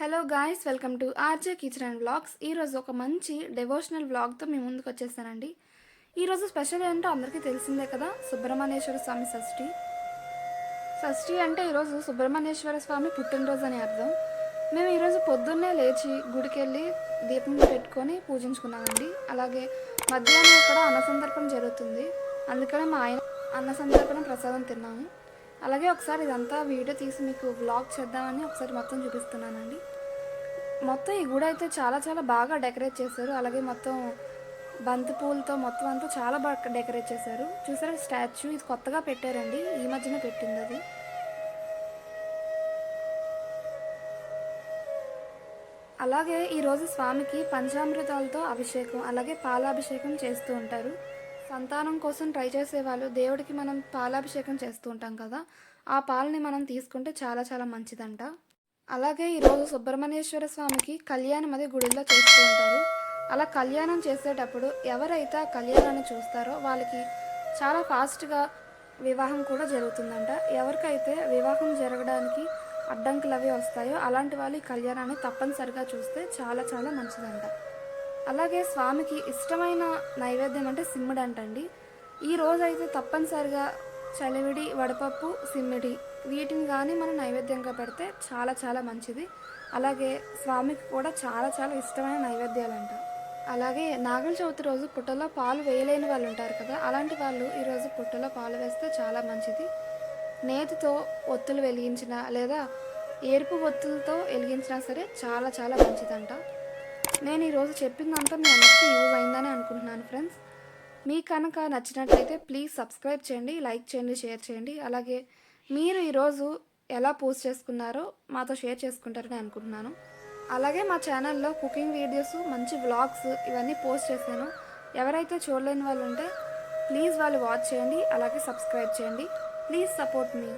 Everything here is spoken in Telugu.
Hello guys welcome to RJ kitchen and vlogs ఈరోజు ఒక మంచి డెవోషనల్ వ్లాగ్తో మీ ముందుకు వచ్చేసానండి. ఈరోజు స్పెషల్ ఏంటో అందరికీ తెలిసిందే కదా సుబ్రహ్మణ్యేశ్వర స్వామి షష్ఠి. షష్ఠి అంటే ఈరోజు సుబ్రహ్మణ్యేశ్వర స్వామి పుట్టినరోజు అని అర్థం. మేము ఈరోజు పొద్దున్నే లేచి గుడికి వెళ్ళి దీపం పెట్టుకొని పూజించుకున్నామండి. అలాగే మధ్యాహ్నం కూడా అన్నసందర్పణ జరుగుతుంది. అందుకనే మా ఆయన అన్నసందర్పణ ప్రసాదం తిన్నాము. అలాగే ఒకసారి ఇదంతా వీడియో తీసి మీకు వ్లాగ్ చేద్దామని ఒకసారి మొత్తం చూపిస్తున్నానండి. మొత్తం ఈ గుడి అయితే చాలా చాలా బాగా డెకరేట్ చేశారు. అలాగే మొత్తం బంతి పూలతో మొత్తం అంతా చాలా బాగా డెకరేట్ చేశారు. చూసారా స్టాచ్యూ ఇది కొత్తగా పెట్టారండి. ఈ మధ్యన పెట్టింది అది. అలాగే ఈరోజు స్వామికి పంచామృతాలతో అభిషేకం అలాగే పాలాభిషేకం చేస్తూ ఉంటారు. సంతానం కోసం ట్రై చేసే వాళ్ళు దేవుడికి మనం పాలాభిషేకం చేస్తూ ఉంటాం కదా ఆ పాలని మనం తీసుకుంటే చాలా చాలా మంచిదంట. అలాగే ఈరోజు సుబ్రహ్మణ్యేశ్వర స్వామికి కళ్యాణం అది గుడిలో చేస్తూ ఉంటారు. అలా కళ్యాణం చేసేటప్పుడు ఎవరైతే ఆ కళ్యాణాన్ని చూస్తారో వాళ్ళకి చాలా ఫాస్ట్గా వివాహం కూడా జరుగుతుందంట. ఎవరికైతే వివాహం జరగడానికి అడ్డంకులు అవి వస్తాయో అలాంటి వాళ్ళు ఈ కళ్యాణాన్ని తప్పనిసరిగా చూస్తే చాలా చాలా మంచిదంట. అలాగే స్వామికి ఇష్టమైన నైవేద్యం అంటే సిమ్మిడి అంటండి ఈ రోజు అయితే తప్పనిసరిగా చలివిడి వడపప్పు సిమ్మిడి వీటిని కానీ మనం నైవేద్యంగా పెడితే చాలా చాలా మంచిది. అలాగే స్వామికి కూడా చాలా చాలా ఇష్టమైన నైవేద్యాలంట. అలాగే నాగుల చవితి రోజు పుట్టలో పాలు వేయలేని వాళ్ళు ఉంటారు కదా అలాంటి వాళ్ళు ఈరోజు పుట్టలో పాలు వేస్తే చాలా మంచిది. నేతితో ఒత్తులు వెలిగించిన లేదా ఎరుపు ఒత్తులతో వెలిగించినా సరే చాలా చాలా మంచిదంట. నేను ఈరోజు చెప్పిందంతా మీ అందరికీ యూజ్ అయిందని అనుకుంటున్నాను ఫ్రెండ్స్ మీకు కనుక నచ్చినట్లయితే ప్లీజ్ సబ్స్క్రైబ్ చేయండి లైక్ చేయండి షేర్ చేయండి. అలాగే మీరు ఈరోజు ఎలా పోస్ట్ చేసుకున్నారో మాతో షేర్ చేసుకుంటారని అనుకుంటున్నాను. అలాగే మా ఛానల్లో కుకింగ్ వీడియోస్ మంచి వ్లాగ్స్ ఇవన్నీ పోస్ట్ చేశాను. ఎవరైతే చూడలేని వాళ్ళు ఉంటే ప్లీజ్ వాళ్ళు వాచ్ చేయండి అలాగే సబ్స్క్రైబ్ చేయండి. Please support me